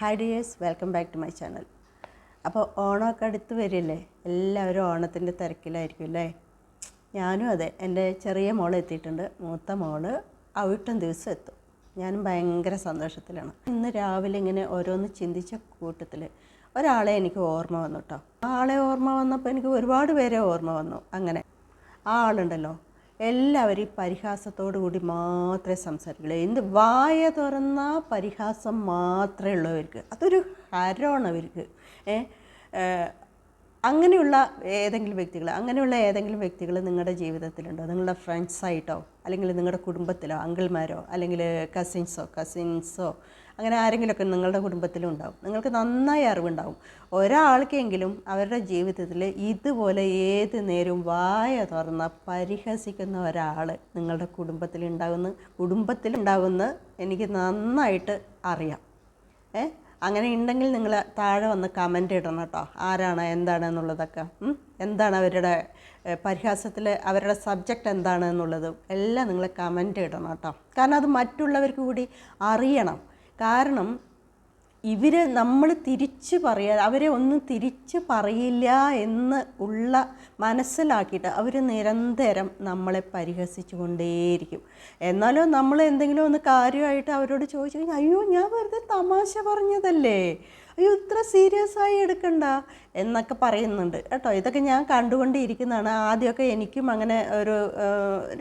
Hi dears welcome back to my channel അപ്പോൾ ഓണമൊക്കെ അടുത്ത് വരില്ലേ? എല്ലാവരും ഓണത്തിന്റെ തിരക്കിലായിരിക്കും അല്ലേ? ഞാനും അതെ എന്റെ ചെറിയ മോൾ എത്തിയിട്ടുണ്ട്. മൂത്ത മോൾ അവിട്ടം ദിവസം എത്തും. ഞാനും ഭയങ്കര സന്തോഷത്തിലാണ്. ഇന്ന് രാവിലെ ഇങ്ങനെ ഓരോന്ന് ചിന്തിച്ച കൂട്ടത്തിൽ ഒരാളെ എനിക്ക് ഓർമ്മ വന്നു കേട്ടോ ആളെ ഓർമ്മ വന്നപ്പോൾ എനിക്ക് ഒരുപാട് പേരെ ഓർമ്മ വന്നു. അങ്ങനെ. ആ ആളുണ്ടല്ലോ. എല്ലാവരും ഈ പരിഹാസത്തോടു കൂടി മാത്രമേ സംസാരിക്കുള്ളൂ. എന്ത് വായ തുറന്ന പരിഹാസം മാത്രമേ ഉള്ളവർക്ക് അതൊരു ഹരമാണ് അവർക്ക്. അങ്ങനെയുള്ള ഏതെങ്കിലും വ്യക്തികൾ അങ്ങനെയുള്ള ഏതെങ്കിലും വ്യക്തികൾ നിങ്ങളുടെ ജീവിതത്തിലുണ്ടോ? നിങ്ങളുടെ ഫ്രണ്ട്സായിട്ടോ അല്ലെങ്കിൽ നിങ്ങളുടെ കുടുംബത്തിലോ അങ്കിൾമാരോ അല്ലെങ്കിൽ കസിൻസോ കസിൻസോ അങ്ങനെ ആരെങ്കിലുമൊക്കെ നിങ്ങളുടെ കുടുംബത്തിലും ഉണ്ടാവും. നിങ്ങൾക്ക് നന്നായി അറിവുണ്ടാവും. ഒരാൾക്കെങ്കിലും അവരുടെ ജീവിതത്തിൽ ഇതുപോലെ ഏത് നേരവും വായ തുറന്ന പരിഹസിക്കുന്ന ഒരാൾ നിങ്ങളുടെ കുടുംബത്തിൽ ഉണ്ടാകുന്ന കുടുംബത്തിൽ ഉണ്ടാകുന്ന എനിക്ക് നന്നായിട്ട് അറിയാം. ഏ? അങ്ങനെ ഉണ്ടെങ്കിൽ നിങ്ങൾ താഴെ വന്ന് കമന്റ് ഇടണം കേട്ടോ. ആരാണ് എന്താണ് എന്നുള്ളതൊക്കെ. എന്താണ് അവരുടെ പരിഹാസത്തിൽ അവരുടെ സബ്ജക്റ്റ് എന്താണ് എന്നുള്ളതും എല്ലാം നിങ്ങൾ കമന്റ് ഇടണം കേട്ടോ. കാരണം അത് മറ്റുള്ളവർക്ക് കൂടി അറിയണം. കാരണം ഇവർ നമ്മൾ തിരിച്ച് പറയാ അവരെ ഒന്നും തിരിച്ച് പറയില്ല എന്ന് ഉള്ള മനസ്സിലാക്കിയിട്ട് അവർ നിരന്തരം നമ്മളെ പരിഹസിച്ചു കൊണ്ടേയിരിക്കും എന്നാലോ നമ്മൾ എന്തെങ്കിലും ഒന്ന് കാര്യമായിട്ട് അവരോട് ചോദിച്ചു കഴിഞ്ഞാൽ അയ്യോ ഞാൻ വെറുതെ തമാശ പറഞ്ഞതല്ലേ? അയ്യോ ഇത്ര സീരിയസ് ആയി എടുക്കണ്ട? എന്നൊക്കെ പറയുന്നുണ്ട് കേട്ടോ. ഇതൊക്കെ ഞാൻ കണ്ടുകൊണ്ടിരിക്കുന്നതാണ്. ആദ്യമൊക്കെ എനിക്കും അങ്ങനെ ഒരു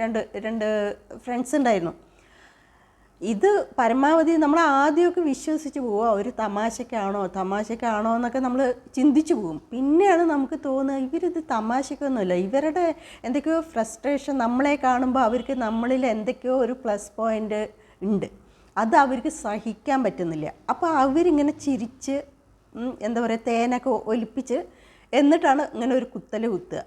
രണ്ട് രണ്ട് ഫ്രണ്ട്സ് ഉണ്ടായിരുന്നു. ഇത് പരമാവധി നമ്മൾ ആദ്യമൊക്കെ വിശ്വസിച്ച് പോവുക. ഒരു തമാശക്കാണോ തമാശക്കാണോ എന്നൊക്കെ നമ്മൾ ചിന്തിച്ചു പോകും. പിന്നെയാണ് നമുക്ക് തോന്നുക ഇവരിത് തമാശക്കൊന്നുമില്ല. ഇവരുടെ എന്തൊക്കെയോ ഫ്രസ്ട്രേഷൻ നമ്മളെ കാണുമ്പോൾ അവർക്ക് നമ്മളിൽ എന്തൊക്കെയോ ഒരു പ്ലസ് പോയിന്റ് ഉണ്ട്. അത് അവർക്ക് സഹിക്കാൻ പറ്റുന്നില്ല. അപ്പോൾ അവരിങ്ങനെ ചിരിച്ച് എന്താ പറയുക തേനൊക്കെ ഒലിപ്പിച്ച് എന്നിട്ടാണ് ഇങ്ങനെ ഒരു കുത്തൽ കുത്തുക.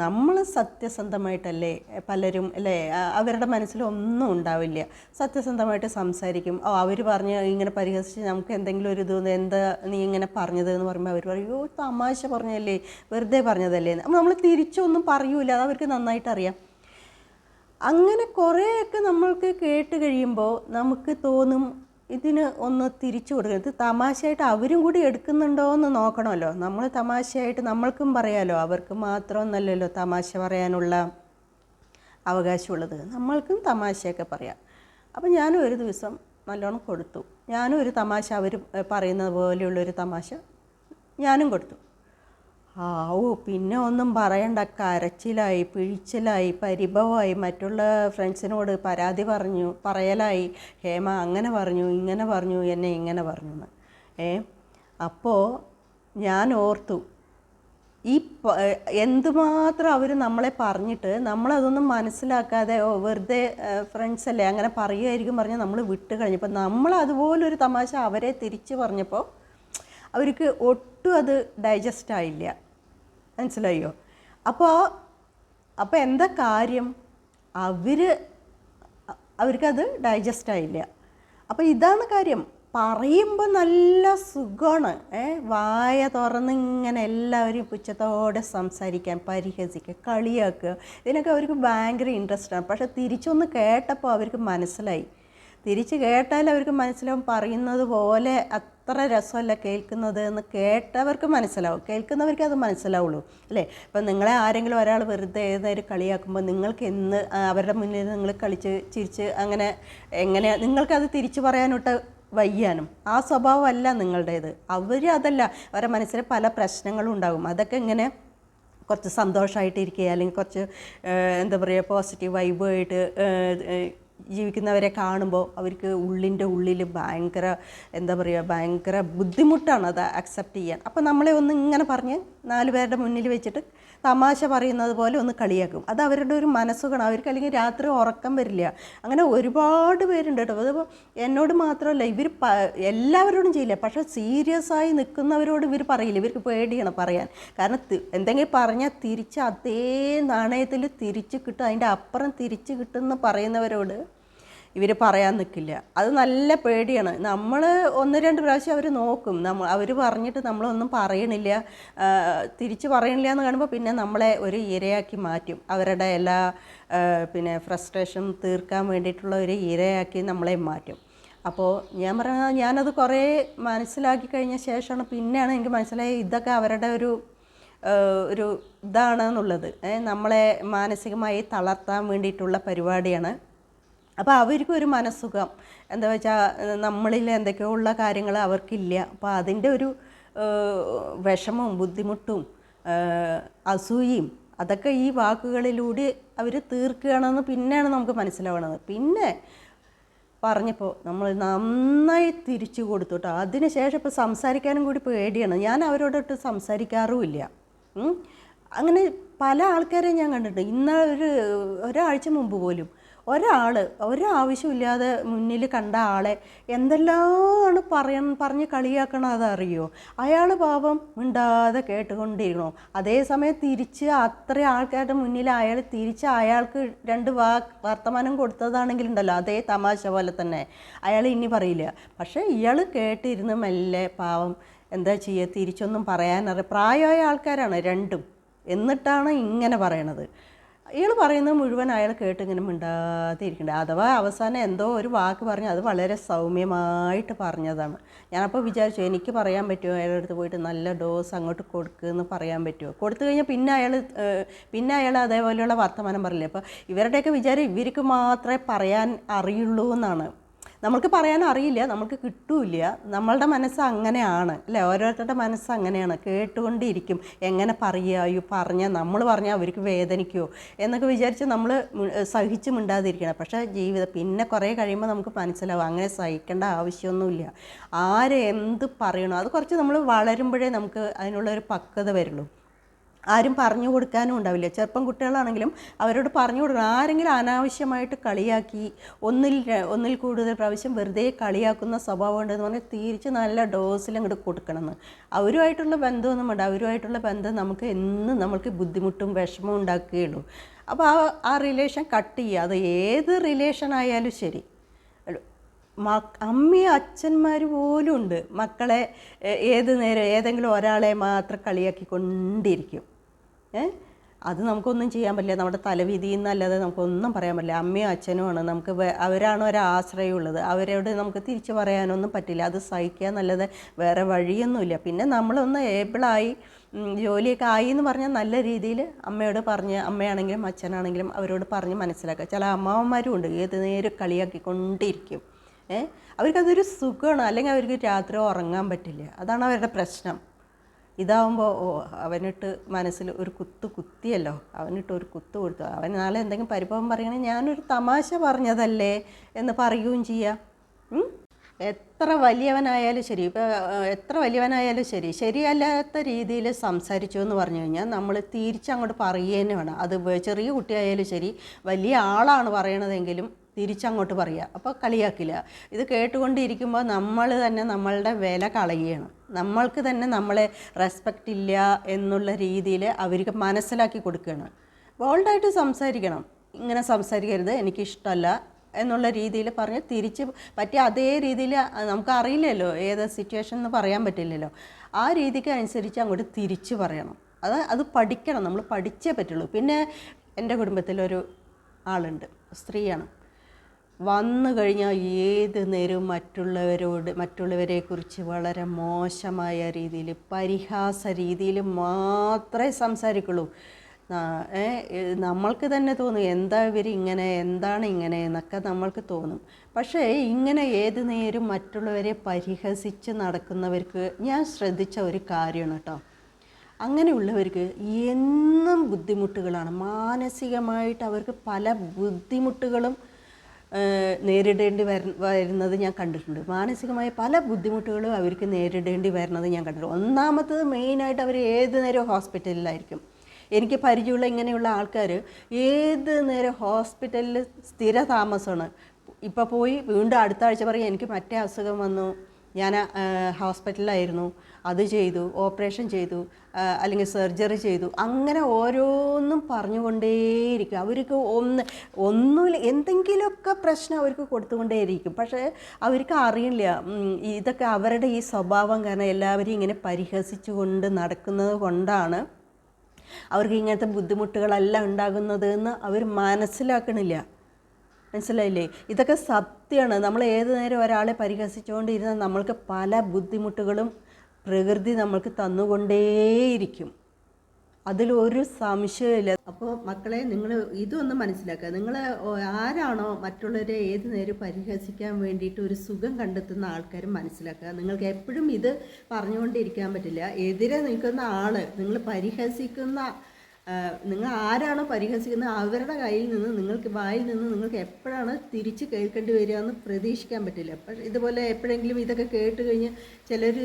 നമ്മൾ സത്യസന്ധമായിട്ടല്ലേ പലരും അല്ലേ? അവരുടെ മനസ്സിൽ ഒന്നും ഉണ്ടാവില്ല. സത്യസന്ധമായിട്ട് സംസാരിക്കും. ഓ അവർ പറഞ്ഞ് ഇങ്ങനെ പരിഹസിച്ച് നമുക്ക് എന്തെങ്കിലും ഒരു ഇത് എന്താ നീ ഇങ്ങനെ പറഞ്ഞത് എന്ന് പറയുമ്പോൾ അവർ പറയും ഓ തമാശ പറഞ്ഞതല്ലേ? വെറുതെ പറഞ്ഞതല്ലേ? നമ്മൾ തിരിച്ചൊന്നും പറയൂല. അത് അവർക്ക് നന്നായിട്ട് അറിയാം. അങ്ങനെ കുറേയൊക്കെ നമ്മൾക്ക് കേട്ട് കഴിയുമ്പോൾ നമുക്ക് തോന്നും ഇതിന് ഒന്ന് തിരിച്ചു കൊടുക്കുന്നത് ഇത് തമാശയായിട്ട് അവരും കൂടി എടുക്കുന്നുണ്ടോ എന്ന് നോക്കണമല്ലോ. നമ്മൾ തമാശയായിട്ട് നമ്മൾക്കും പറയാമല്ലോ അവർക്ക് മാത്രമൊന്നല്ലല്ലോ തമാശ പറയാനുള്ള അവകാശമുള്ളത്. നമ്മൾക്കും തമാശയൊക്കെ പറയാം. അപ്പം ഞാനും ഒരു ദിവസം നല്ലോണം കൊടുത്തു. ഞാനും ഒരു തമാശ അവർ പറയുന്നത് പോലെയുള്ളൊരു തമാശ ഞാനും കൊടുത്തു. ആ ഓ പിന്നെ ഒന്നും പറയണ്ട. കരച്ചിലായി പിഴിച്ചിലായി പരിഭവമായി. മറ്റുള്ള ഫ്രണ്ട്സിനോട് പരാതി പറഞ്ഞു പറയലായി. ഹേമ അങ്ങനെ പറഞ്ഞു ഇങ്ങനെ പറഞ്ഞു എന്നെ ഇങ്ങനെ പറഞ്ഞു എന്ന്. ഏ? അപ്പോൾ ഞാൻ ഓർത്തു ഈ എന്തുമാത്രം അവർ നമ്മളെ പറഞ്ഞിട്ട് നമ്മളതൊന്നും മനസ്സിലാക്കാതെ ഓ വെറുതെ ഫ്രണ്ട്സ് അല്ലേ അങ്ങനെ പറയുമായിരിക്കും പറഞ്ഞ് നമ്മൾ വിട്ട് കഴിഞ്ഞപ്പോൾ നമ്മൾ അതുപോലൊരു തമാശ അവരെ തിരിച്ച് പറഞ്ഞപ്പോൾ അവർക്ക് ഒട്ടും അത് ഡൈജസ്റ്റ് ആയില്ല. മനസ്സിലായോ? അപ്പോൾ അപ്പോൾ എന്താ കാര്യം? അവർ അവർക്കത് ഡൈജസ്റ്റ് ആയില്ല. അപ്പോൾ ഇതാണ് കാര്യം. പറയുമ്പോൾ നല്ല സുഖമാണ്. ഏ വായ തുറന്ന് ഇങ്ങനെ എല്ലാവരും പുച്ഛത്തോടെ സംസാരിക്കാൻ പരിഹസിക്കുക കളിയാക്കുക. ഇതിനൊക്കെ അവർക്ക് ഭയങ്കര ഇൻട്രസ്റ്റാണ് പക്ഷെ തിരിച്ചൊന്ന് കേട്ടപ്പോൾ അവർക്ക് മനസ്സിലായി. തിരിച്ച് കേട്ടാൽ അവർക്ക് മനസ്സിലാവും പറയുന്നത് പോലെ അത്ര രസമല്ല കേൾക്കുന്നത് എന്ന് കേട്ടവർക്ക് മനസ്സിലാവും. കേൾക്കുന്നവർക്ക് അത് മനസ്സിലാവുള്ളൂ അല്ലേ? ഇപ്പം നിങ്ങളെ ആരെങ്കിലും ഒരാൾ വെറുതെ ഏതായാലും കളിയാക്കുമ്പോൾ നിങ്ങൾക്ക് എന്ന് അവരുടെ മുന്നിൽ നിങ്ങൾ കളിച്ച് ചിരിച്ച് അങ്ങനെ എങ്ങനെ നിങ്ങൾക്കത് തിരിച്ചു പറയാനൊട്ട് വയ്യാനും ആ സ്വഭാവമല്ല നിങ്ങളുടേത്. അവർ അതല്ല അവരുടെ മനസ്സിൽ പല പ്രശ്നങ്ങളും ഉണ്ടാകും. അതൊക്കെ ഇങ്ങനെ കുറച്ച് സന്തോഷമായിട്ടിരിക്കുക അല്ലെങ്കിൽ കുറച്ച് എന്താ പറയുക പോസിറ്റീവ് വൈബായിട്ട് ജീവിക്കുന്നവരെ കാണുമ്പോൾ അവർക്ക് ഉള്ളിന്റെ ഉള്ളിൽ ഭയങ്കര എന്താ പറയുക ഭയങ്കര ബുദ്ധിമുട്ടാണ് അത് അക്സെപ്റ്റ് ചെയ്യാൻ. അപ്പോൾ നമ്മളെ ഒന്ന് ഇങ്ങനെ പറഞ്ഞ് നാല് പേരുടെ മുന്നിൽ വെച്ചിട്ട് തമാശ പറയുന്നത് പോലെ ഒന്ന് കളിയാക്കും. അത് അവരുടെ ഒരു മനസ്സുകണം അവർക്ക് അല്ലെങ്കിൽ രാത്രി ഉറക്കം വരില്ല. അങ്ങനെ ഒരുപാട് പേരുണ്ട് കേട്ടോ. അതിപ്പോൾ എന്നോട് മാത്രമല്ല ഇവർ എല്ലാവരോടും ചെയ്യില്ല. പക്ഷേ സീരിയസ് ആയി നിൽക്കുന്നവരോട് ഇവർ പറയില്ല. ഇവർക്ക് പേടിയാണ് പറയാൻ. കാരണം എന്തെങ്കിലും പറഞ്ഞാൽ തിരിച്ച് അതേ നാണയത്തിൽ തിരിച്ച് കിട്ടും. അതിന്റെ അപ്പുറം തിരിച്ച് കിട്ടുമെന്ന് പറയുന്നവരോട് ഇവർ പറയാൻ നിൽക്കില്ല അത് നല്ല പേടിയാണ്. നമ്മൾ ഒന്ന് രണ്ട് പ്രാവശ്യം അവർ നോക്കും. നമ്മൾ അവർ പറഞ്ഞിട്ട് നമ്മളൊന്നും പറയണില്ല. തിരിച്ച് പറയണില്ല എന്ന് കാണുമ്പോൾ പിന്നെ നമ്മളെ ഒരു ഇരയാക്കി മാറ്റും. അവരുടെ എല്ലാ പിന്നെ ഫ്രസ്ട്രേഷൻ തീർക്കാൻ വേണ്ടിയിട്ടുള്ള ഒരു ഇരയാക്കി നമ്മളെ മാറ്റും. അപ്പോൾ ഞാൻ പറഞ്ഞ ഞാനത് കുറേ മനസ്സിലാക്കി കഴിഞ്ഞ ശേഷമാണ് പിന്നെയാണ് എനിക്ക് മനസ്സിലായി ഇതൊക്കെ അവരുടെ ഒരു ഒരു ഇതാണെന്നുള്ളത്. നമ്മളെ മാനസികമായി തളർത്താൻ വേണ്ടിയിട്ടുള്ള പരിപാടിയാണ്. അപ്പോൾ അവർക്കും ഒരു മനസ്സുഖം. എന്താ വെച്ചാൽ നമ്മളിൽ എന്തൊക്കെയോ ഉള്ള കാര്യങ്ങൾ അവർക്കില്ല. അപ്പോൾ അതിന്റെ ഒരു വിഷമവും ബുദ്ധിമുട്ടും അസൂയയും അതൊക്കെ ഈ വാക്കുകളിലൂടെ അവർ തീർക്കുകയാണെന്ന് പിന്നെയാണ് നമുക്ക് മനസ്സിലാവണത് പിന്നെ പറഞ്ഞപ്പോൾ നമ്മൾ നന്നായി തിരിച്ചു കൊടുത്തോട്ടോ അതിന് ശേഷം ഇപ്പോൾ സംസാരിക്കാനും കൂടി പേടിയാണ്. ഞാൻ അവരോടൊട്ട് സംസാരിക്കാറുമില്ല. അങ്ങനെ പല ആൾക്കാരെയും ഞാൻ കണ്ടിട്ടുണ്ട്. ഇന്ന് ഒരു ഒരാഴ്ച മുമ്പ് പോലും ഒരാൾ ഒരാവശ്യമില്ലാതെ മുന്നിൽ കണ്ട ആളെ എന്തെല്ലാമാണ് പറയാൻ പറഞ്ഞ് കളിയാക്കണം അതറിയോ? അയാൾ പാപം മിണ്ടാതെ കേട്ടുകൊണ്ടിരിക്കണം അതേസമയം തിരിച്ച് അത്ര ആൾക്കാരുടെ മുന്നിൽ അയാൾ തിരിച്ച് അയാൾക്ക് രണ്ട് വാ വർത്തമാനം കൊടുത്തതാണെങ്കിൽ ഉണ്ടല്ലോ അതേ തമാശ പോലെ തന്നെ. അയാൾ ഇനി പറയില്ല. പക്ഷേ ഇയാൾ കേട്ടിരുന്ന് മെല്ലെ പാവം എന്താ ചെയ്യുക തിരിച്ചൊന്നും പറയാനറി പ്രായമായ ആൾക്കാരാണ് രണ്ടും. എന്നിട്ടാണ് ഇങ്ങനെ പറയണത്. ഇയാൾ പറയുന്നത് മുഴുവൻ അയാൾ കേട്ട് ഇങ്ങനെ മിണ്ടാതെ ഇരിക്കണ്ടേ അഥവാ അവസാനം എന്തോ ഒരു വാക്ക് പറഞ്ഞു അത് വളരെ സൗമ്യമായിട്ട് പറഞ്ഞതാണ്. ഞാനപ്പോൾ വിചാരിച്ചു എനിക്ക് പറയാൻ പറ്റുമോ? അയാളുടെ അടുത്ത് പോയിട്ട് നല്ല ഡോസ് അങ്ങോട്ട് കൊടുക്കുമെന്ന് പറയാൻ പറ്റുമോ? കൊടുത്തു കഴിഞ്ഞാൽ പിന്നെ അയാൾ പിന്നെ അയാൾ അതേപോലെയുള്ള വർത്തമാനം പറയില്ലേ? അപ്പോൾ ഇവരുടെയൊക്കെ വിചാരം ഇവർക്ക് മാത്രമേ പറയാൻ അറിയുള്ളൂ എന്നാണ്. നമ്മൾക്ക് പറയാൻ അറിയില്ല നമുക്ക് കിട്ടൂല നമ്മളുടെ മനസ്സ് അങ്ങനെയാണ് അല്ലേ? ഓരോരുത്തരുടെ മനസ്സ് അങ്ങനെയാണ്. കേട്ടുകൊണ്ടിരിക്കും. എങ്ങനെ പറയുക? അയ്യോ പറഞ്ഞാൽ നമ്മൾ പറഞ്ഞാൽ അവർക്ക് വേദനിക്കുമോ എന്നൊക്കെ വിചാരിച്ച് നമ്മൾ സഹിച്ച് മിണ്ടാതിരിക്കണം. പക്ഷേ ജീവിതം പിന്നെ കുറേ കഴിയുമ്പോൾ നമുക്ക് മനസ്സിലാവും അങ്ങനെ സഹിക്കേണ്ട ആവശ്യമൊന്നുമില്ല. ആരെന്ത് പറയണോ അത് കുറച്ച് നമ്മൾ വളരുമ്പോഴേ നമുക്ക് അതിനുള്ളൊരു പക്വത വരുള്ളൂ. ആരും പറഞ്ഞു കൊടുക്കാനും ഉണ്ടാവില്ല. ചെറുപ്പം കുട്ടികളാണെങ്കിലും അവരോട് പറഞ്ഞു കൊടുക്കണം. ആരെങ്കിലും അനാവശ്യമായിട്ട് കളിയാക്കി ഒന്നിൽ ഒന്നിൽ കൂടുതൽ പ്രാവശ്യം വെറുതെ കളിയാക്കുന്ന സ്വഭാവം ഉണ്ടെന്ന് പറഞ്ഞാൽ തിരിച്ച് നല്ല ഡോസിൽ അങ്ങോട്ട് കൊടുക്കണമെന്ന്. അവരുമായിട്ടുള്ള ബന്ധമൊന്നും വേണ്ട. അവരുമായിട്ടുള്ള ബന്ധം നമുക്ക് എന്നും നമുക്ക് ബുദ്ധിമുട്ടും വിഷമവും ഉണ്ടാക്കുകയുള്ളൂ. അപ്പോൾ ആ ആ റിലേഷൻ കട്ട് ചെയ്യുക. അത് ഏത് റിലേഷൻ ആയാലും ശരി. അമ്മയും അച്ഛന്മാർ പോലും ഉണ്ട്. മക്കളെ ഏത് നേരം ഏതെങ്കിലും ഒരാളെ മാത്രം കളിയാക്കിക്കൊണ്ടിരിക്കും. അത് നമുക്കൊന്നും ചെയ്യാൻ പറ്റില്ല. നമ്മുടെ തലവിധി എന്നല്ലാതെ നമുക്കൊന്നും പറയാൻ പറ്റില്ല. അമ്മയും അച്ഛനുമാണ് നമുക്ക് അവരാണ് ഒരാശ്രയമുള്ളത് അവരോട് നമുക്ക് തിരിച്ചു പറയാനൊന്നും പറ്റില്ല. അത് സഹിക്കുക എന്നല്ലാതെ വേറെ വഴിയൊന്നുമില്ല. പിന്നെ നമ്മളൊന്ന് ഏബിളായി ജോലിയൊക്കെ ആയി എന്ന് പറഞ്ഞാൽ നല്ല രീതിയിൽ അമ്മയോട് പറഞ്ഞ് അമ്മയാണെങ്കിലും അച്ഛനാണെങ്കിലും അവരോട് പറഞ്ഞ് മനസ്സിലാക്കുക. ചില അമ്മാവന്മാരും ഉണ്ട്. ഏത് നേരം കളിയാക്കിക്കൊണ്ടിരിക്കും. ഏഹ് അവർക്കതൊരു സുഖമാണ്. അല്ലെങ്കിൽ അവർക്ക് രാത്രി ഉറങ്ങാൻ പറ്റില്ല. അതാണ് അവരുടെ പ്രശ്നം. ഇതാവുമ്പോൾ ഓ അവനിട്ട് മനസ്സിൽ ഒരു കുത്ത് കുത്തിയല്ലോ. അവനിട്ട് ഒരു കുത്ത് കൊടുത്തു. അവൻ നാളെ എന്തെങ്കിലും പരിഭവം പറയണമെങ്കിൽ ഞാനൊരു തമാശ പറഞ്ഞതല്ലേ എന്ന് പറയുകയും ചെയ്യാം? എത്ര വലിയവനായാലും ശരി. ഇപ്പോൾ എത്ര വലിയവനായാലും ശരി. ശരിയല്ലാത്ത രീതിയിൽ സംസാരിച്ചു എന്ന് പറഞ്ഞു കഴിഞ്ഞാൽ നമ്മൾ തിരിച്ചങ്ങോട്ട് പറയുക വേണം. അത് ചെറിയ കുട്ടിയായാലും ശരി വലിയ ആളാണ് പറയണതെങ്കിലും തിരിച്ചങ്ങോട്ട് പറയുക. അപ്പോൾ കളിയാക്കില്ല. ഇത് കേട്ടുകൊണ്ടിരിക്കുമ്പോൾ നമ്മൾ തന്നെ നമ്മളുടെ വില കളയുകയാണ്. നമ്മൾക്ക് തന്നെ നമ്മളെ റെസ്പെക്റ്റ് ഇല്ല എന്നുള്ള രീതിയിൽ അവർക്ക് മനസ്സിലാക്കി കൊടുക്കുകയാണ്. ബോൾഡായിട്ട് സംസാരിക്കണം. ഇങ്ങനെ സംസാരിക്കരുത് എനിക്കിഷ്ടമല്ല എന്നുള്ള രീതിയിൽ പറഞ്ഞ് തിരിച്ച് പറ്റിയ അതേ രീതിയിൽ നമുക്ക് അറിയില്ലല്ലോ ഏത് സിറ്റുവേഷൻ എന്ന് പറയാൻ പറ്റില്ലല്ലോ. ആ രീതിക്ക് അനുസരിച്ച് അങ്ങോട്ട് തിരിച്ച് പറയണം. അത് അത് പഠിക്കണം. നമ്മൾ പഠിച്ചേ പറ്റുള്ളൂ. പിന്നെ എന്റെ കുടുംബത്തിലൊരു ആളുണ്ട്. സ്ത്രീയാണ്. വന്നു കഴിഞ്ഞാൽ ഏത് നേരവും മറ്റുള്ളവരോട് മറ്റുള്ളവരെക്കുറിച്ച് വളരെ മോശമായ രീതിയിൽ പരിഹാസ രീതിയിൽ മാത്രമേ സംസാരിക്കുള്ളൂ. നമ്മൾക്ക് തന്നെ തോന്നും എന്താ ഇവർ ഇങ്ങനെ എന്താണ് ഇങ്ങനെ എന്നൊക്കെ നമ്മൾക്ക് തോന്നും. പക്ഷേ ഇങ്ങനെ ഏത് നേരം മറ്റുള്ളവരെ പരിഹസിച്ച് നടക്കുന്നവർക്ക് ഞാൻ ശ്രദ്ധിച്ച ഒരു കാര്യമാണ് കേട്ടോ. അങ്ങനെയുള്ളവർക്ക് എന്നും ബുദ്ധിമുട്ടുകളാണ്. മാനസികമായിട്ട് അവർക്ക് പല ബുദ്ധിമുട്ടുകളും നേരിടേണ്ടി വര വരുന്നത് ഞാൻ കണ്ടിട്ടുണ്ട്. മാനസികമായ പല ബുദ്ധിമുട്ടുകളും അവർക്ക് നേരിടേണ്ടി വരുന്നത് ഞാൻ കണ്ടിട്ടുണ്ട്. ഒന്നാമത്തത് മെയിനായിട്ട് അവർ ഏത് നേരവും ഹോസ്പിറ്റലിലായിരിക്കും. എനിക്ക് പരിചയമുള്ള ഇങ്ങനെയുള്ള ആൾക്കാർ ഏത് നേരം ഹോസ്പിറ്റലിൽ സ്ഥിര താമസമാണ്. ഇപ്പോൾ പോയി വീണ്ടും അടുത്ത ആഴ്ച പറയും എനിക്ക് മറ്റേ അസുഖം വന്നു. ഞാൻ ഹോസ്പിറ്റലിലായിരുന്നു. അത് ചെയ്തു ഓപ്പറേഷൻ ചെയ്തു. അല്ലെങ്കിൽ സർജറി ചെയ്തു. അങ്ങനെ ഓരോന്നും പറഞ്ഞുകൊണ്ടേയിരിക്കും. അവർക്ക് ഒന്ന് ഒന്നുമില്ല എന്തെങ്കിലുമൊക്കെ പ്രശ്നം അവർക്ക് കൊടുത്തുകൊണ്ടേയിരിക്കും. പക്ഷേ അവർക്ക് അറിയില്ല. ഇതൊക്കെ അവരുടെ ഈ സ്വഭാവം കാരണം എല്ലാവരും ഇങ്ങനെ പരിഹസിച്ചുകൊണ്ട് നടക്കുന്നത് കൊണ്ടാണ് അവർക്ക് ഇങ്ങനത്തെ ബുദ്ധിമുട്ടുകളെല്ലാം ഉണ്ടാകുന്നത് എന്ന് അവർ മനസ്സിലാക്കണില്ല. മനസ്സിലായില്ലേ? ഇതൊക്കെ സത്യമാണ്. നമ്മൾ ഏത് നേരം ഒരാളെ പരിഹസിച്ചുകൊണ്ടിരുന്നാൽ നമ്മൾക്ക് പല ബുദ്ധിമുട്ടുകളും പ്രകൃതി നമ്മൾക്ക് തന്നുകൊണ്ടേയിരിക്കും. അതിലൊരു സംശയമില്ല അപ്പോൾ മക്കളെ നിങ്ങൾ ഇതൊന്ന് മനസ്സിലാക്കുക. നിങ്ങൾ ആരാണോ മറ്റുള്ളവരെ ഏത് നേരം പരിഹസിക്കാൻ വേണ്ടിയിട്ട് ഒരു സുഖം കണ്ടെത്തുന്ന ആൾക്കാർ മനസ്സിലാക്കുക. നിങ്ങൾക്ക് എപ്പോഴും ഇത് പറഞ്ഞുകൊണ്ടിരിക്കാൻ പറ്റില്ല. എതിരെ നിൽക്കുന്ന ആൾ നിങ്ങൾ പരിഹസിക്കുന്ന നിങ്ങൾ ആരാണോ പരിഹസിക്കുന്നത് അവരുടെ കയ്യിൽ നിന്ന് നിങ്ങൾക്ക് വായിൽ നിന്ന് നിങ്ങൾക്ക് എപ്പോഴാണ് തിരിച്ച് കേൾക്കേണ്ടി വരിക എന്ന് പ്രതീക്ഷിക്കാൻ പറ്റില്ല. ഇതുപോലെ എപ്പോഴെങ്കിലും ഇതൊക്കെ കേട്ട് കഴിഞ്ഞ് ചിലർ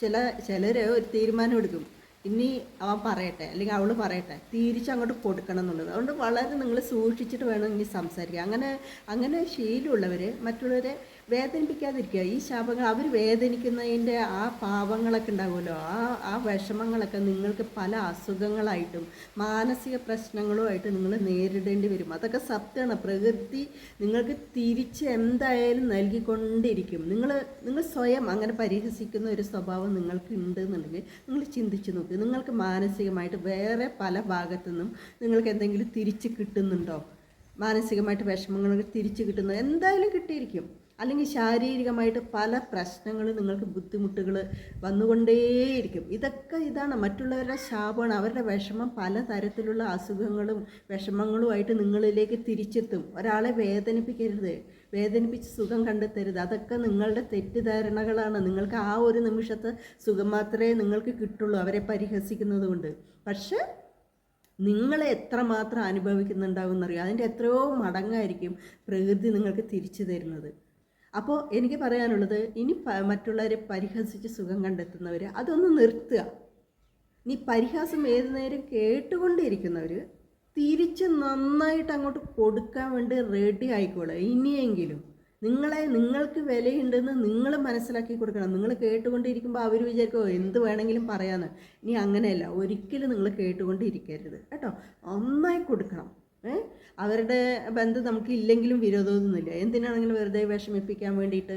ചില ചിലർ ഒരു തീരുമാനം എടുക്കും. ഇനി അവൻ പറയട്ടെ അല്ലെങ്കിൽ അവൾ പറയട്ടെ തിരിച്ചങ്ങോട്ട് കൊടുക്കണം എന്നുള്ളത്. അതുകൊണ്ട് വളരെ നിങ്ങൾ സൂക്ഷിച്ചിട്ട് വേണം ഇനി സംസാരിക്കുക അങ്ങനെ അങ്ങനെ ശീലമുള്ളവർ മറ്റുള്ളവരെ വേദനിപ്പിക്കാതിരിക്കുക. ഈ ശാപങ്ങൾ അവർ വേദനിക്കുന്നതിന്റെ ആ പാവങ്ങളൊക്കെ ഉണ്ടാകുമല്ലോ ആ ആ വിഷമങ്ങളൊക്കെ നിങ്ങൾക്ക് പല അസുഖങ്ങളായിട്ടും മാനസിക പ്രശ്നങ്ങളുമായിട്ട് നിങ്ങൾ നേരിടേണ്ടി വരും. അതൊക്കെ സത്യമാണ്. പ്രകൃതി നിങ്ങൾക്ക് തിരിച്ച് എന്തായാലും നൽകിക്കൊണ്ടിരിക്കും. നിങ്ങൾ നിങ്ങൾ സ്വയം അങ്ങനെ പരിഹസിക്കുന്ന ഒരു സ്വഭാവം നിങ്ങൾക്ക് ഉണ്ട് എന്നുണ്ടെങ്കിൽ നിങ്ങൾ ചിന്തിച്ച് നോക്ക്. നിങ്ങൾക്ക് മാനസികമായിട്ട് വേറെ പല ഭാഗത്തു നിന്നും നിങ്ങൾക്ക് എന്തെങ്കിലും തിരിച്ച് കിട്ടുന്നുണ്ടോ? മാനസികമായിട്ട് വിഷമങ്ങൾ തിരിച്ച് കിട്ടുന്നത് എന്തായാലും കിട്ടിയിരിക്കും. അല്ലെങ്കിൽ ശാരീരികമായിട്ട് പല പ്രശ്നങ്ങൾ നിങ്ങൾക്ക് ബുദ്ധിമുട്ടുകൾ വന്നുകൊണ്ടേയിരിക്കും. ഇതൊക്കെ ഇതാണ്. മറ്റുള്ളവരുടെ ശാപമാണ്. അവരുടെ വിഷമം പലതരത്തിലുള്ള അസുഖങ്ങളും വിഷമങ്ങളുമായിട്ട് നിങ്ങളിലേക്ക് തിരിച്ചെത്തും. ഒരാളെ വേദനിപ്പിക്കരുത്. വേദനിപ്പിച്ച് സുഖം കണ്ടെത്തരുത്. അതൊക്കെ നിങ്ങളുടെ തെറ്റിദ്ധാരണകളാണ്. നിങ്ങൾക്ക് ആ ഒരു നിമിഷത്തെ സുഖം മാത്രമേ നിങ്ങൾക്ക് കിട്ടുള്ളൂ അവരെ പരിഹസിക്കുന്നത് കൊണ്ട്. പക്ഷേ നിങ്ങളെ എത്രമാത്രം അനുഭവിക്കുന്നുണ്ടാവും എന്നറിയാം. അതിന്റെ എത്രയോ മടങ്ങായിരിക്കും പ്രകൃതി നിങ്ങൾക്ക് തിരിച്ചു തരുന്നത്. അപ്പോൾ എനിക്ക് പറയാനുള്ളത് ഇനി മറ്റുള്ളവരെ പരിഹസിച്ച് സുഖം കണ്ടെത്തുന്നവർ അതൊന്ന് നിർത്തുക. ഇനി പരിഹാസം ഏത് നേരം കേട്ടുകൊണ്ടിരിക്കുന്നവർ തിരിച്ച് നന്നായിട്ട് അങ്ങോട്ട് കൊടുക്കാൻ വേണ്ടി റെഡി ആയിക്കോളെ ഇനിയെങ്കിലും നിങ്ങളെ നിങ്ങൾക്ക് വിലയുണ്ടെന്ന് നിങ്ങൾ മനസ്സിലാക്കി കൊടുക്കണം. നിങ്ങൾ കേട്ടുകൊണ്ടിരിക്കുമ്പോൾ അവർ വിചാരിക്കും "ഓ, എന്ത് വേണമെങ്കിലും പറയാമെന്ന് ഇനി അങ്ങനെയല്ല ഒരിക്കലും നിങ്ങൾ കേട്ടുകൊണ്ടിരിക്കരുത്. കേട്ടോ? നന്നായി കൊടുക്കണം. അവരുടെ ബന്ധം നമുക്ക് ഇല്ലെങ്കിലും വിരോധമൊന്നുമില്ല. എന്തിനാണെങ്കിലും വെറുതെ വിഷമിപ്പിക്കാൻ വേണ്ടിയിട്ട്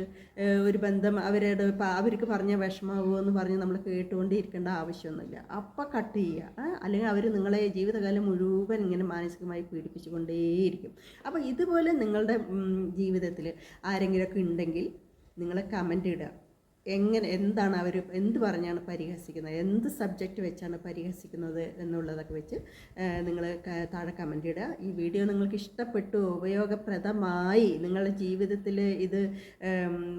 ഒരു ബന്ധം അവരുടെ അവർക്ക് പറഞ്ഞ വിഷമാവുമോ എന്ന് പറഞ്ഞ് നമ്മൾ കേട്ടുകൊണ്ടിരിക്കേണ്ട ആവശ്യമൊന്നുമില്ല. അപ്പം കട്ട് ചെയ്യുക. അല്ലെങ്കിൽ അവർ നിങ്ങളെ ജീവിതകാലം മുഴുവൻ ഇങ്ങനെ മാനസികമായി പീഡിപ്പിച്ചുകൊണ്ടേയിരിക്കും. അപ്പോൾ ഇതുപോലെ നിങ്ങളുടെ ജീവിതത്തിൽ ആരെങ്കിലുമൊക്കെ ഉണ്ടെങ്കിൽ നിങ്ങളെ കമന്റ് ഇടുക. എങ്ങനെ എന്താണ് അവർ എന്ത് പറഞ്ഞാണ് പരിഹസിക്കുന്നത് എന്ത് സബ്ജക്റ്റ് വെച്ചാണ് പരിഹസിക്കുന്നത് എന്നുള്ളതൊക്കെ വെച്ച് നിങ്ങൾ താഴെ കമന്റ് ഇടുക. ഈ വീഡിയോ നിങ്ങൾക്ക് ഇഷ്ടപ്പെട്ടു ഉപയോഗപ്രദമായി നിങ്ങളുടെ ജീവിതത്തിൽ ഇത്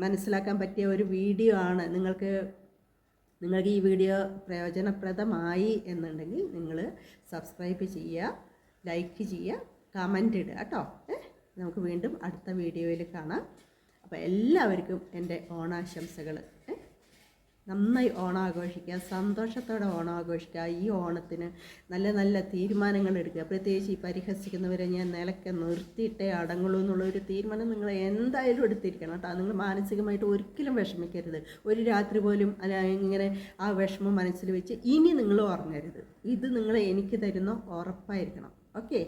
മനസ്സിലാക്കാൻ പറ്റിയ ഒരു വീഡിയോ ആണ്. നിങ്ങൾക്ക് നിങ്ങൾക്ക് ഈ വീഡിയോ പ്രയോജനപ്രദമായി എന്നുണ്ടെങ്കിൽ നിങ്ങൾ സബ്സ്ക്രൈബ് ചെയ്യുക ലൈക്ക് ചെയ്യുക കമന്റ് ഇടുക കേട്ടോ. നമുക്ക് വീണ്ടും അടുത്ത വീഡിയോയിൽ കാണാം. അപ്പോൾ എല്ലാവർക്കും എന്റെ ഓണാശംസകൾ? നന്നായി ഓണാഘോഷിക്കുക സന്തോഷത്തോടെ ഓണാഘോഷിക്കുക ഈ ഓണത്തിന് നല്ല നല്ല തീരുമാനങ്ങൾ എടുക്കുക. പ്രത്യേകിച്ച് ഈ പരിഹസിക്കുന്നവരെ ഞാൻ നിലയ്ക്ക് നിർത്തിയിട്ടേ അടങ്ങുള്ളൂ എന്നുള്ള ഒരു തീരുമാനം നിങ്ങൾ എന്തായാലും എടുത്തിരിക്കണം കേട്ടോ. നിങ്ങൾ മാനസികമായിട്ട് ഒരിക്കലും വിഷമിക്കരുത്. ഒരു രാത്രി പോലും ഇങ്ങനെ ആ വിഷമം മനസ്സിൽ വെച്ച് ഇനി നിങ്ങൾ ഉറങ്ങരുത്. ഇത് നിങ്ങൾ എനിക്ക് തരുന്ന ഉറപ്പായിരിക്കണം. ഓക്കെ?